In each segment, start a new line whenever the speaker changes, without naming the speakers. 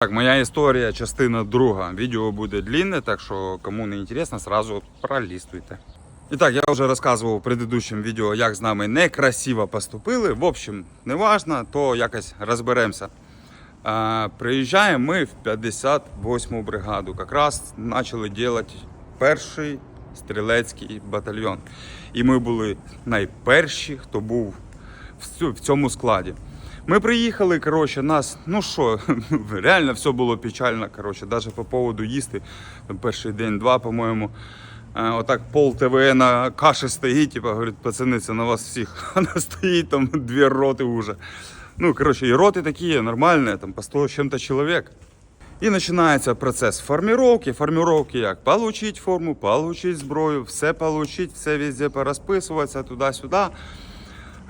Так, моя історія, частина друга. Відео буде длинне, так що кому не інтересно, сразу пролистуйте. І так, я вже розказував у предыдущому відео, як з нами некрасиво поступили. В общем, не важно, то якось розберемося. Приїжджаємо ми в 58-му бригаду. Якраз почали робити перший стрілецький батальйон. І ми були найперші, хто був в цьому складі. Ми приїхали, коротше, нас, ну що, реально все було печально, коротше, навіть по поводу їсти. Перший день-два, по-моєму. е, Отак пол ТВ на каші стоїть, типа, говорить, пацани, це на вас всіх. Вона стоїть, там дві роти вже. Ну, коротше, і роти такі нормальні, там по 100 з чим-то чоловік. І починається процес формировки. Формировки як? Получить форму, получить зброю, все получить, все везде порозписуватися туди-сюди.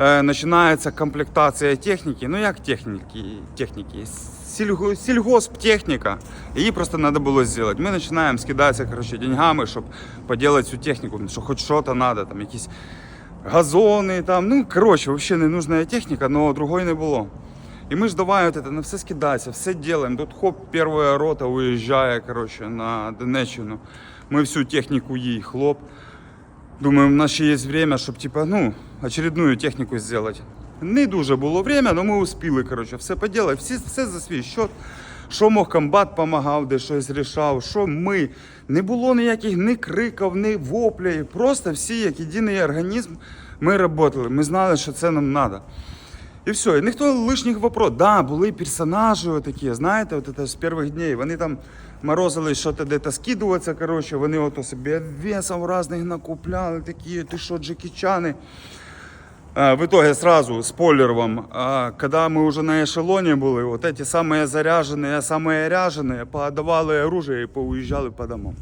Е, Починається комплектація техніки. Ну як техніки? техніки? Сільго, сільгосптехніка. Її просто треба було зробити. Ми починаємо скидатися коротше, деньгами, щоб поділити цю техніку, що хоч щось треба, там якісь газони, там, ну коротше, взагалі не нужна техніка, але другої не було. І ми ж давай это, на все скидається, все делаем. Тут хоп, перша рота уїжджає коротше, на Донеччину. Ми всю техніку їй хлоп. Думаємо, у нас ще є время, щоб типа, ну, очередную техніку зробити. Не дуже було время, але ми успіли коротше, все поділи, всі, все за свій счет. Що мог комбат допомагав, де щось рішав, що ми. Не було ніяких ні криків, ні воплів. Просто всі, як єдиний організм, ми працювали. Ми знали, що це нам треба. І все, і ніхто лишніх вопрос. Да, були персонажі такі, знаєте, от це з перших днів. Вони там морозили що то де-то скидуватися, коротше, вони ото собі весов різних накупляли, такі, ти що, джекічани. А, В итоге сразу, спойлер вам, а, когда мы уже на эшелоне были, вот эти самые заряженные, самые ряженые подавали оружие и поуезжали по домам.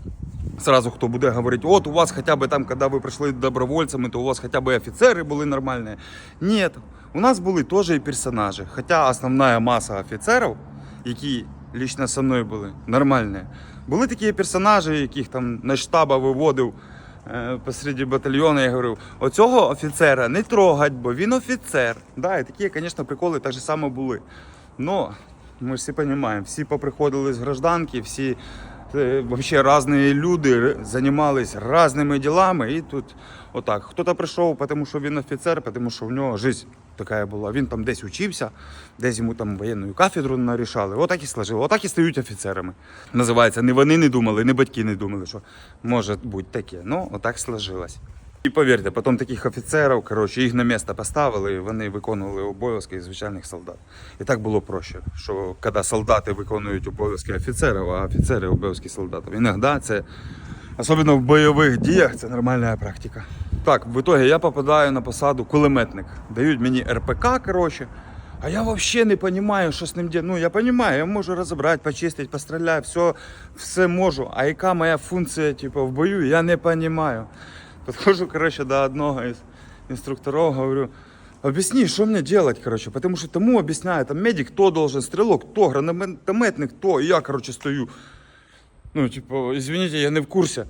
Сразу хто буде говорити, от у вас хоча б там, коли ви прийшли добровольцями, то у вас хоча б офіцери були нормальні. Ні, у нас були теж і персонажі. Хоча основна маса офіцерів, які лично зі мною були, нормальні. Були такі персонажі, яких там на штаба виводив е, посеред батальйону, я говорив, оцього офіцера не трогать, бо він офіцер. Да, і такі, звісно, приколи так же само були. Но ми ж всі розуміємо, всі поприходили з гражданки, всі вообще різні люди займалися різними ділами. І тут отак. Хто-то прийшов, тому що він офіцер, тому що в нього життя така була. Він там десь учився, десь йому там воєнну кафедру нарішали. Отак і сложили, отак і стають офіцерами. Називається, не вони не думали, не батьки не думали, що може бути таке. Ну, отак сложилось. І повірте, потім таких офіцерів, коротше, їх на місце поставили, і вони виконували обов'язки звичайних солдат. І так було проще, що коли солдати виконують обов'язки офіцерів, а офіцери обов'язки солдатів. Іноді це, особливо в бойових діях, це нормальна практика. Так, в итоге я попадаю на посаду кулеметник. Дають мені РПК, коротше. А я вообще не понимаю, що з ним делать. Ну, я понимаю, я можу розібрати, почистити, постріляти, все, все можу. А яка моя функція, типу, в бою, я не понимаю. Подхожу, короче, до одного из инструкторов, говорю, объясни, что мне делать, короче, потому что тому объясняю, там медик то должен, стрелок то, гранатометник то, и я, короче, стою. Ну, типу, извините, я не в курсі.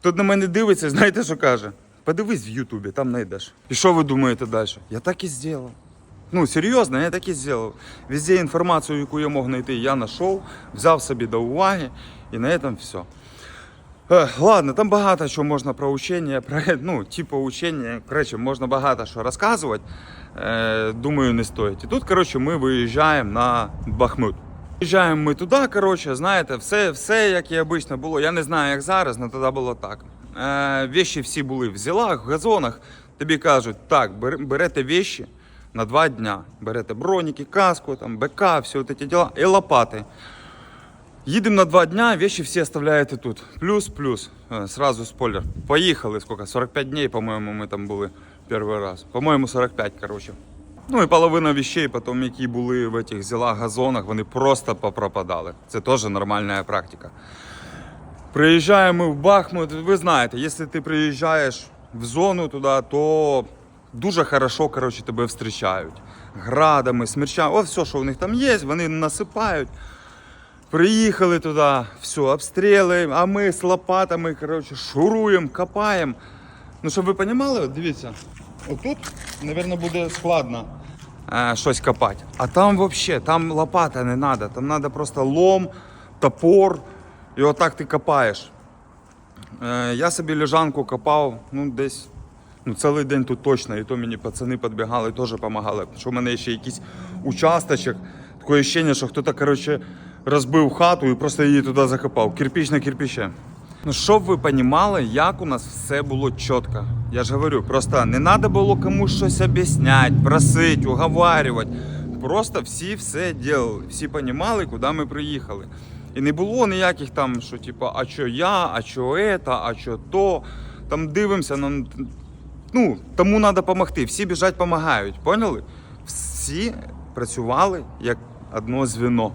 Тут на мене дивиться, знаєте, що каже? Подивись в Ютубі, там знайдеш. І що ви думаєте далі? Я так і зробив. Ну, серйозно, я так і зробив. Везде інформацію, яку я мог знайти, я знайшов, взяв собі до уваги, і на цьому все. Ех, ладно, там багато що можна про учення, про, ну, типу учення, коротше, можна багато що розказувати. Е, думаю, не стоїть. І тут, коротше, ми виїжджаємо на Бахмут. Виїжджаємо ми туди, коротше, знаєте, все, все як і обично було. Я не знаю, як зараз, але тоді було так. Е, вещі всі були в зілах, в газонах. Тобі кажуть, так, берете вещі на два дня. Берете броніки, каску, там, БК, всі ці діла, і лопати. Їдемо на два дня, вещи всі оставляєте тут. Плюс-плюс. Е, Сразу спойлер. Поїхали, сколько? 45 днів, по-моєму, ми там були перший раз. По-моєму, 45, коротше. Ну і половина вещей, потім, які були в цих зілах, газонах, вони просто попропадали. Це теж нормальна практика. Приїжджаємо в Бахмут. Ви знаєте, якщо ти приїжджаєш в зону туди, то дуже хорошо коротше, тебе зустрічають. Градами, смерчами, о, все, що в них там є, вони насипають. Приїхали туди, все, обстріли, а ми з лопатами, коротше, шуруємо, копаємо. Ну, щоб ви розуміли, дивіться, отут, мабуть, буде складно е, щось копати. А там взагалі, там лопата не треба, там треба просто лом, топор, і отак ти копаєш. Е, я собі лежанку копав, ну десь ну, цілий день тут точно, і то мені пацани підбігали, теж допомагали. Що в мене ще якийсь участочок, таке відчуття, що хтось, коротше, розбив хату і просто її туди закопав. Кирпіч на кирпиче. Ну, щоб ви розуміли, як у нас все було чітко. Я ж говорю, просто не треба було комусь щось об'ясняти, просити, уговарювати. Просто всі все робили, всі розуміли, куди ми приїхали. І не було ніяких там, що типу, а що я, а що это, а що то. Там дивимося, нам ну, тому треба допомогти. Всі біжать, допомагають. Поняли? Всі працювали як одно звіно.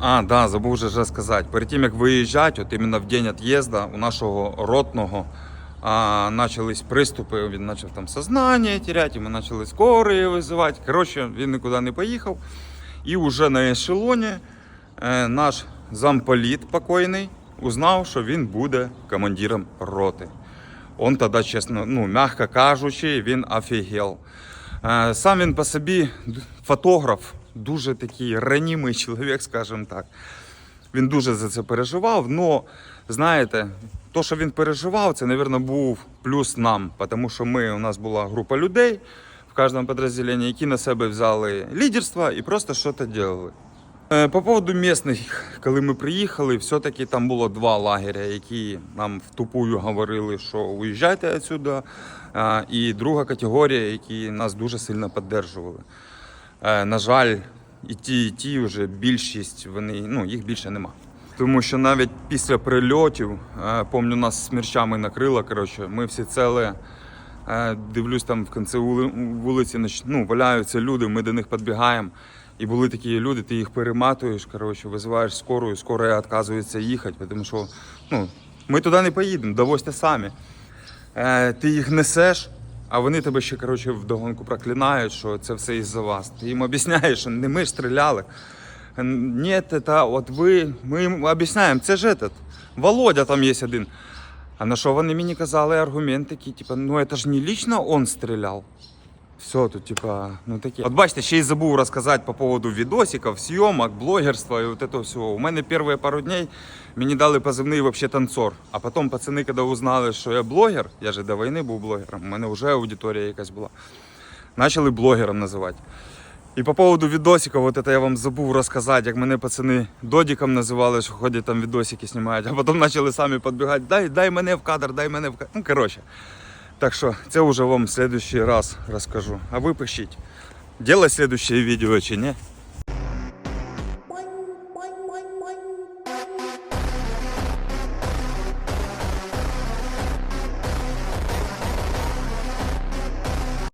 А, да, забув вже сказати. Перед тим як виїжджати, от іменно в день від'їзду у нашого ротного а, почались приступи, він почав там сознання теряти, ми почали скорої визивати. Коротше, він нікуди не поїхав. І вже на ешелоні е, наш замполіт покойний узнав, що він буде командиром роти. Он тоді, чесно, ну, м'яко кажучи, він офігел. Е, Сам він по собі фотограф, дуже такий ранімий чоловік, скажімо так. Він дуже за це переживав. але, знаєте, то, що він переживав, це, мабуть, був плюс нам, тому що ми, у нас була група людей в кожному підрозділенні, які на себе взяли лідерство і просто щось робили. Е, По поводу місних, коли ми приїхали, все-таки там було два лагеря, які нам в тупую говорили, що уїжджайте відсюди. І друга категорія, які нас дуже сильно підтримували. Е, На жаль, і ті, і ті вже більшість, вони, ну, їх більше нема. Тому що навіть після прильотів, е, помню, нас смерчами накрило. Коротше, ми всі цели. Е, Дивлюсь, там в кінці вулиці ну, валяються люди, ми до них підбігаємо. І були такі люди, ти їх перематуєш, коротше, визиваєш скору, і скора відказується їхати, тому що ну, ми туди не поїдемо, довозьте самі. Ти їх несеш, а вони тебе ще коротше, вдогонку проклинають, що це все із-за вас. Ти їм об'ясняєш, що не ми стріляли. Ні, та от ви, ми їм об'ясняємо, це ж этот, Володя там є один. А на що вони мені казали аргумент такий, типу, ну це ж не лично он стріляв. Все, тут типа, ну таке. От бачите, ще й забув розказати по поводу відосиків, зйомок, блогерства і от этого всього. У мене перші пару днів мені дали позивний вообще танцор. А потім пацани, коли узнали, що я блогер, я же до війни був блогером, у мене вже аудиторія якась була. Почали блогером називати. І по поводу відосиків, от це я вам забув розказати, як мене пацани додіком називали, що ходять там відосики знімають, а потім почали самі підбігати, дай, дай мене в кадр, дай мене в кадр. Ну, коротше. Так що це вже вам в следующий раз розкажу. А ви пишіть, делать следующее відео чи ні?